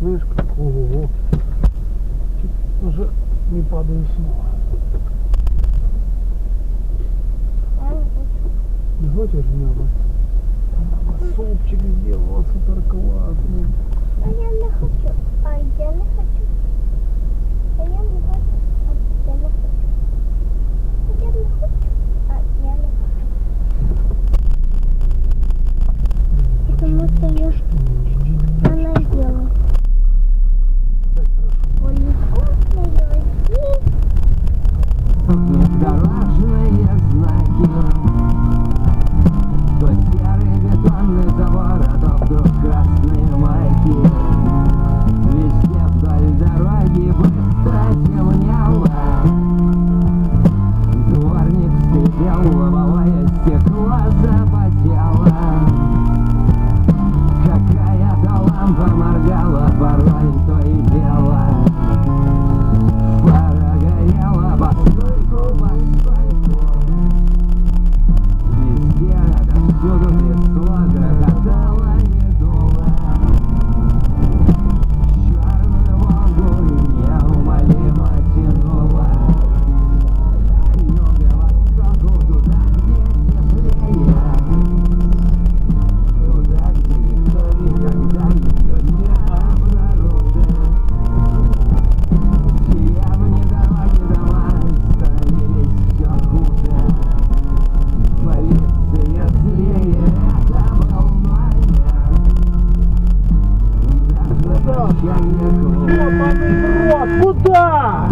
крышка. Ого. Чуть уже не падаю снова. Не хочешь мяба? Мяба супчик сделала супер классный. А я не хочу. А я не хочу. Claro. Куда?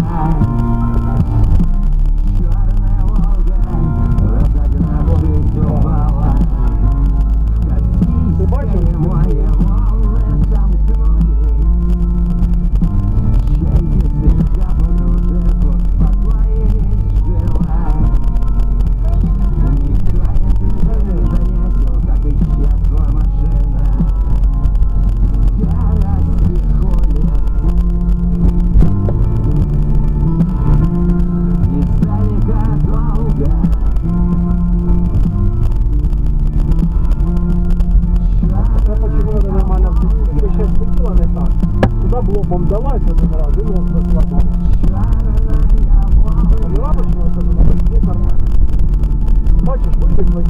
Бачиш,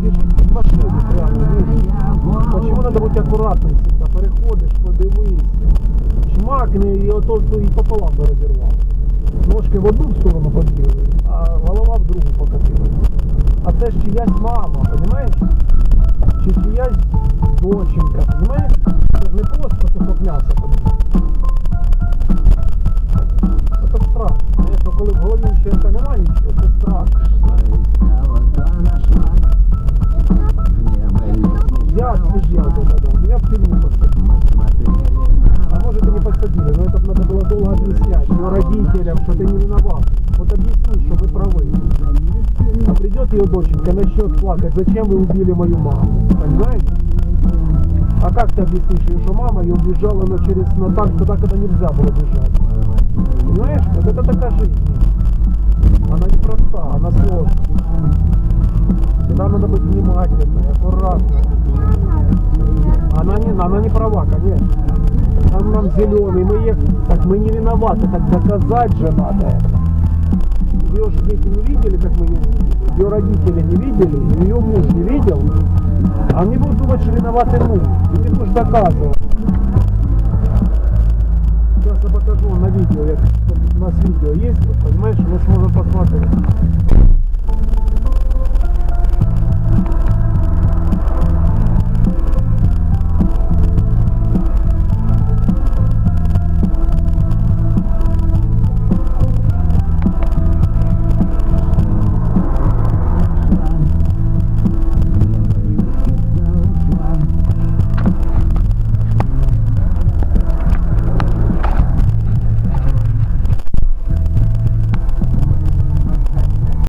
біжить під машину прямо. ну. Почему надо бути акуратним всегда? Переходиш, подивися. Чмакни і пополам би. Ножки в одну сторону побігли, а голова в другу покатилась. А це ж чиясь мама, розумієш? Чи чиясь доченька, розумієш? Надо было долго объяснять ее родителям, что ты не виноват. Вот объясни, что вы правы. А придет ее доченька, начнет плакать, зачем вы убили мою маму, понимаете? А как ты объяснишь ей, что мама ее убежала на через на танк туда, когда нельзя было бежать? Понимаешь? Вот это такая жизнь. Она непроста, она сложная. Всегда надо быть внимательной, аккуратной. Она не, она не права, конечно. Там нам зеленый, мы ехали. Так мы не виноваты, так доказать же надо это. Ее же дети не видели, как мы ее. Ее родители не видели, ее муж не видел. А они будут думать, что виноваты мы. И ты будешь доказывать. Сейчас я покажу на видео, як у нас видео есть, понимаешь, мы сможем посмотреть.